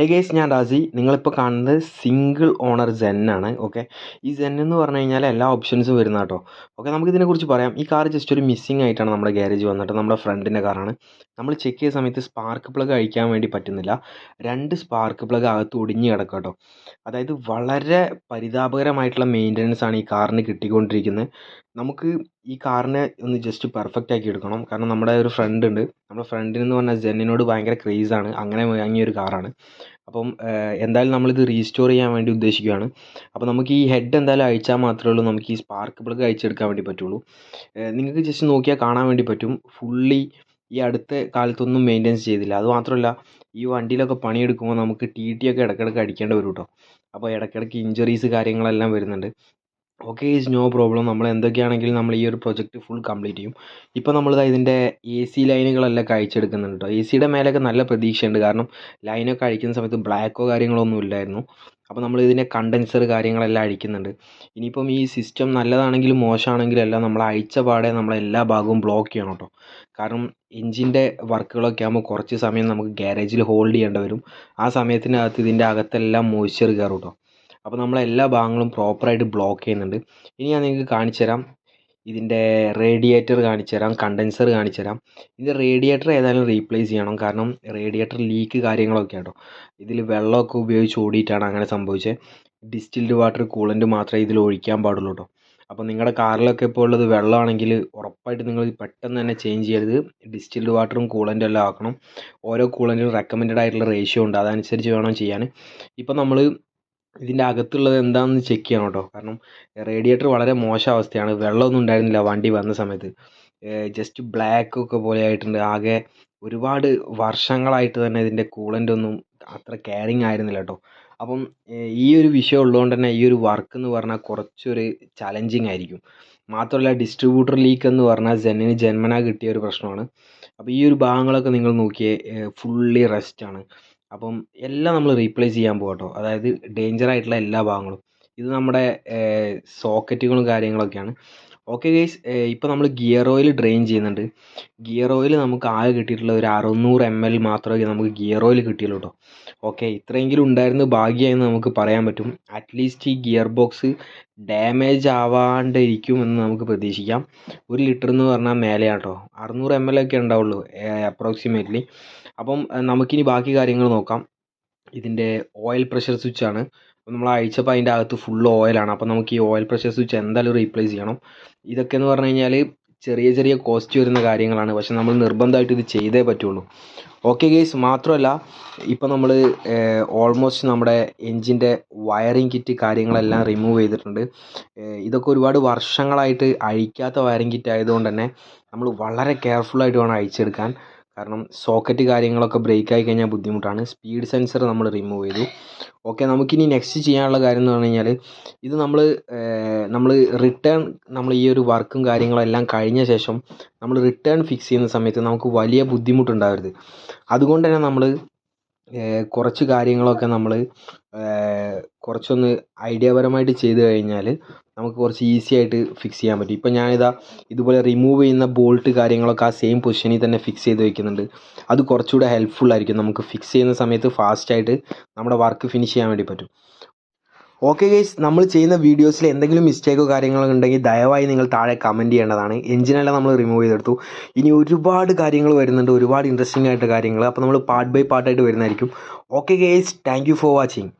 ഹേ guys ഞാൻ റാസി. നിങ്ങളിപ്പോൾ കാണുന്നത് സിംഗിൾ ഓണർ ജെൻ ആണ് ഓക്കെ ഈ ജെൻ എന്ന് പറഞ്ഞു കഴിഞ്ഞാൽ എല്ലാ ഓപ്ഷൻസും വരുന്ന കേട്ടോ. ഓക്കെ നമുക്ക് ഇതിനെക്കുറിച്ച് പറയാം. ഈ കാർ ജസ്റ്റ് ഒരു മിസ്സിംഗ് ആയിട്ടാണ് നമ്മുടെ ഗാരേജ് വന്നിട്ട് നമ്മുടെ ഫ്രണ്ടിന്റെ കാറാണ് നമ്മൾ ചെക്ക് ചെയ്ത സമയത്ത് സ്പാർക്ക് പ്ലഗ് അഴിക്കാൻ വേണ്ടി പറ്റുന്നില്ല. രണ്ട് സ്പാർക്ക് പ്ലഗ് അകത്ത് ഒടിഞ്ഞ് കിടക്കുക കേട്ടോ. അതായത് വളരെ പരിതാപകരമായിട്ടുള്ള മെയിന്റനൻസ് ആണ് ഈ കാറിന് കിട്ടിക്കൊണ്ടിരിക്കുന്നത്. നമുക്ക് ഈ കാറിനെ ഒന്ന് ജസ്റ്റ് പെർഫെക്റ്റ് ആക്കി എടുക്കണം. കാരണം നമ്മുടെ ഒരു ഫ്രണ്ട് ഉണ്ട്. നമ്മുടെ ഫ്രണ്ടിനെന്ന് പറഞ്ഞാൽ ജെന്നിനോട് ഭയങ്കര ക്രേസാണ് അങ്ങനെ വാങ്ങിയ ഒരു കാറാണ് അപ്പം എന്തായാലും നമ്മളിത് റീസ്റ്റോർ ചെയ്യാൻ വേണ്ടി ഉദ്ദേശിക്കുകയാണ്. അപ്പോൾ നമുക്ക് ഈ ഹെഡ് എന്തായാലും അയച്ചാൽ മാത്രമേ ഉള്ളൂ. നമുക്ക് ഈ സ്പാർക്ക് പ്ലഗ് അയച്ചെടുക്കാൻ വേണ്ടി പറ്റുള്ളൂ. നിങ്ങൾക്ക് ജസ്റ്റ് നോക്കിയാൽ കാണാൻ വേണ്ടി പറ്റും. ഫുള്ളി ഈ അടുത്ത കാലത്തൊന്നും മെയിന്റെനൻസ് ചെയ്തില്ല. അത് മാത്രമല്ല ഈ വണ്ടിയിലൊക്കെ പണിയെടുക്കുമ്പോൾ നമുക്ക് ടി ടി ഒക്കെ ഇടയ്ക്കിടയ്ക്ക് അടിക്കേണ്ടി വരും കേട്ടോ അപ്പോൾ ഇടയ്ക്കിടയ്ക്ക് ഇഞ്ചറീസ് കാര്യങ്ങളെല്ലാം വരുന്നുണ്ട്. ഓക്കെ ഈസ് നോ പ്രോബ്ലം നമ്മൾ എന്തൊക്കെയാണെങ്കിലും നമ്മൾ ഈ ഒരു പ്രൊജക്റ്റ് ഫുൾ കംപ്ലീറ്റ് ചെയ്യും. ഇപ്പോൾ നമ്മൾ ഇതിന്റെ എ സി ലൈനുകളെല്ലാം കഴിച്ചെടുക്കുന്നുണ്ട് കേട്ടോ എ സിയുടെ മേലെയൊക്കെ നല്ല പ്രതീക്ഷയുണ്ട്. കാരണം ലൈനൊക്കെ അഴിക്കുന്ന സമയത്ത് ബ്ലാക്കോ കാര്യങ്ങളോ ഒന്നും ഇല്ലായിരുന്നു. അപ്പോൾ നമ്മൾ ഇതിന്റെ കണ്ടൻസർ കാര്യങ്ങളെല്ലാം അഴിക്കുന്നുണ്ട്. ഇനിയിപ്പം ഈ സിസ്റ്റം നല്ലതാണെങ്കിലും മോശമാണെങ്കിലും എല്ലാം നമ്മൾ അഴിച്ച പാടെ നമ്മൾ എല്ലാ ഭാഗവും ബ്ലോക്ക് ചെയ്യണം കേട്ടോ കാരണം എഞ്ചിന്റെ വർക്കുകളൊക്കെ ആകുമ്പോൾ കുറച്ച് സമയം നമുക്ക് ഗ്യാരേജിൽ ഹോൾഡ് ചെയ്യേണ്ടി വരും. ആ സമയത്തിനകത്ത് ഇതിന്റെ അകത്തെല്ലാം മോയ്സ്ചർ കയറും കേട്ടോ അപ്പോൾ നമ്മൾ എല്ലാ ഭാഗങ്ങളും പ്രോപ്പറായിട്ട് ബ്ലോക്ക് ചെയ്യുന്നുണ്ട്. ഇനി ഞാൻ നിങ്ങൾക്ക് കാണിച്ചു തരാം. ഇതിന്റെ റേഡിയേറ്റർ കാണിച്ചു തരാം. കണ്ടൻസർ കാണിച്ചു തരാം. ഇതിന്റെ റേഡിയേറ്റർ ഏതായാലും റീപ്ലേസ് ചെയ്യണം. കാരണം റേഡിയേറ്റർ ലീക്ക് കാര്യങ്ങളൊക്കെ ആട്ടോ. ഇതിൽ വെള്ളമൊക്കെ ഉപയോഗിച്ച് ഓടിയിട്ടാണ് അങ്ങനെ സംഭവിച്ചത്. ഡിസ്റ്റിൽഡ് വാട്ടർ കൂളന്റ് മാത്രമേ ഇതിൽ ഒഴിക്കാൻ പാടുള്ളൂ കേട്ടോ അപ്പോൾ നിങ്ങളുടെ കാറിലൊക്കെ ഇപ്പോൾ ഉള്ളത് വെള്ളമാണെങ്കിൽ ഉറപ്പായിട്ട് നിങ്ങൾ പെട്ടെന്ന് തന്നെ ചേഞ്ച് ചെയ്യരുത്. ഡിസ്റ്റിൽഡ് വാട്ടറും കൂളന്റും എല്ലാം ആക്കണം. ഓരോ കൂളന്റിനും റെക്കമെൻഡ് ആയിട്ടുള്ള റേഷ്യോ ഉണ്ട്. അതനുസരിച്ച് വേണം ചെയ്യാൻ. ഇപ്പോൾ നമ്മൾ ഇതിന്റെ അകത്തുള്ളത് എന്താണെന്ന് ചെക്ക് ചെയ്യണം കേട്ടോ. കാരണം റേഡിയേറ്റർ വളരെ മോശം അവസ്ഥയാണ്. വെള്ളമൊന്നും ഉണ്ടായിരുന്നില്ല വണ്ടി വന്ന സമയത്ത്. ജസ്റ്റ് ബ്ലാക്ക് ഒക്കെ പോലെ ആയിട്ടുണ്ട്. ആകെ ഒരുപാട് വർഷങ്ങളായിട്ട് തന്നെ ഇതിന്റെ കൂളന്റ് ഒന്നും അത്ര കെയറിങ് ആയിരുന്നില്ല കേട്ടോ. അപ്പം ഈ ഒരു വിഷയം ഉള്ളതുകൊണ്ട് തന്നെ ഈ ഒരു വർക്ക് എന്ന് പറഞ്ഞാൽ കുറച്ചൊരു ചലഞ്ചിങ് ആയിരിക്കും. മാത്രമല്ല ഡിസ്ട്രിബ്യൂട്ടർ ലീക്ക് എന്ന് പറഞ്ഞാൽ ജെന്നിന് ജന്മന കിട്ടിയ ഒരു പ്രശ്നമാണ്. അപ്പോൾ ഈ ഒരു ഭാഗങ്ങളൊക്കെ നിങ്ങൾ നോക്കിയേ ഫുള്ളി റെസ്റ്റ് ആണ്. അപ്പം എല്ലാം നമ്മൾ റീപ്ലേസ് ചെയ്യാൻ പോകും കേട്ടോ അതായത് ഡേഞ്ചർ ആയിട്ടുള്ള എല്ലാ ഭാഗങ്ങളും. ഇത് നമ്മുടെ സോക്കറ്റുകളും കാര്യങ്ങളൊക്കെയാണ്. ഓക്കെ ഗൈസ് ഇപ്പോൾ നമ്മൾ ഗിയർ ഓയിൽ ഡ്രെയിൻ ചെയ്യുന്നുണ്ട്. ഗിയർ ഓയിൽ നമുക്ക് ആകെ കിട്ടിയിട്ടുള്ള ഒരു അറുന്നൂറ് എം എൽ മാത്രമേ നമുക്ക് ഗിയർ ഓയിൽ കിട്ടിയുള്ളൂ കേട്ടോ ഓക്കെ ഇത്രയെങ്കിലും ഉണ്ടായിരുന്നു ഭാഗ്യമായെന്ന് നമുക്ക് പറയാൻ പറ്റും. അറ്റ്ലീസ്റ്റ് ഈ ഗിയർ ബോക്സ് ഡാമേജ് ആവാണ്ടിരിക്കും എന്ന് നമുക്ക് പ്രതീക്ഷിക്കാം. ഒരു ലിറ്റർ എന്ന് പറഞ്ഞാൽ മേലെയാണ് കേട്ടോ അറുന്നൂറ് എം എൽ ഒക്കെ ഉണ്ടാവുള്ളൂ അപ്രോക്സിമേറ്റ്ലി അപ്പം നമുക്കിനി ബാക്കി കാര്യങ്ങൾ നോക്കാം. ഇതിന്റെ ഓയിൽ പ്രഷർ സ്വിച്ചാണ് അപ്പോൾ നമ്മൾ അഴിച്ചപ്പോൾ അതിന്റെ അകത്ത് ഫുൾ ഓയിലാണ് അപ്പോൾ നമുക്ക് ഈ ഓയിൽ പ്രഷർ സ്വിച്ച് എന്തായാലും റീപ്ലേസ് ചെയ്യണം. ഇതൊക്കെ എന്ന് പറഞ്ഞു കഴിഞ്ഞാൽ ചെറിയ ചെറിയ കോസ്റ്റ് വരുന്ന കാര്യങ്ങളാണ്. പക്ഷെ നമ്മൾ നിർബന്ധമായിട്ട് ഇത് ചെയ്തേ പറ്റുള്ളൂ. ഓക്കെ ഗേസ് മാത്രമല്ല ഇപ്പോൾ നമ്മൾ ഓൾമോസ്റ്റ് നമ്മുടെ എൻജിന്റെ വയറിംഗ് കിറ്റ് കാര്യങ്ങളെല്ലാം റിമൂവ് ചെയ്തിട്ടുണ്ട്. ഇതൊക്കെ ഒരുപാട് വർഷങ്ങളായിട്ട് അഴിക്കാത്ത വയറിംഗ് കിറ്റ് ആയതുകൊണ്ട് തന്നെ നമ്മൾ വളരെ കെയർഫുള്ളായിട്ട് വേണം അഴിച്ചെടുക്കാൻ. കാരണം സോക്കറ്റ് കാര്യങ്ങളൊക്കെ ബ്രേക്ക് ആയി കഴിഞ്ഞാൽ ബുദ്ധിമുട്ടാണ്. സ്പീഡ് സെൻസർ നമ്മൾ റിമൂവ് ചെയ്തു. ഓക്കെ നമുക്കിനി നെക്സ്റ്റ് ചെയ്യാനുള്ള കാര്യം എന്ന് പറഞ്ഞു കഴിഞ്ഞാൽ ഇത് നമ്മൾ നമ്മൾ റിട്ടേൺ നമ്മൾ ഈ ഒരു വർക്കും കാര്യങ്ങളും എല്ലാം കഴിഞ്ഞ ശേഷം നമ്മൾ റിട്ടേൺ ഫിക്സ് ചെയ്യുന്ന സമയത്ത് നമുക്ക് വലിയ ബുദ്ധിമുട്ടുണ്ടാവരുത്. അതുകൊണ്ട് തന്നെ നമ്മൾ കുറച്ച് കാര്യങ്ങളൊക്കെ നമ്മൾ കുറച്ചൊന്ന് ഐഡിയാപരമായിട്ട് ചെയ്ത് കഴിഞ്ഞാൽ നമുക്ക് കുറച്ച് ഈസി ആയിട്ട് ഫിക്സ് ചെയ്യാൻ പറ്റും. ഇപ്പം ഞാനിതാ ഇതുപോലെ റിമൂവ് ചെയ്യുന്ന ബോൾട്ട് കാര്യങ്ങളൊക്കെ ആ സെയിം പൊസിഷനിൽ തന്നെ ഫിക്സ് ചെയ്ത് വെക്കുന്നുണ്ട്. അത് കുറച്ചുകൂടെ ഹെൽപ്ഫുൾ ആയിരിക്കും. നമുക്ക് ഫിക്സ് ചെയ്യുന്ന സമയത്ത് ഫാസ്റ്റായിട്ട് നമ്മുടെ വർക്ക് ഫിനിഷ് ചെയ്യാൻ വേണ്ടി പറ്റും. ഓക്കെ ഗൈസ് നമ്മൾ ചെയ്യുന്ന വീഡിയോസിൽ എന്തെങ്കിലും മിസ്റ്റേക്കോ കാര്യങ്ങളോ ഉണ്ടെങ്കിൽ ദയവായി നിങ്ങൾ താഴെ കമന്റ് ചെയ്യേണ്ടതാണ്. എഞ്ചിനെല്ലാം നമ്മൾ റിമൂവ് ചെയ്തെടുത്തു. ഇനി ഒരുപാട് കാര്യങ്ങൾ വരുന്നുണ്ട് ഒരുപാട് ഇൻട്രസ്റ്റിംഗ് ആയിട്ട് കാര്യങ്ങൾ. അപ്പോൾ നമ്മൾ പാർട്ട് ബൈ പാർട്ടായിട്ട് വരുന്നതായിരിക്കും. Okay guys thank for watching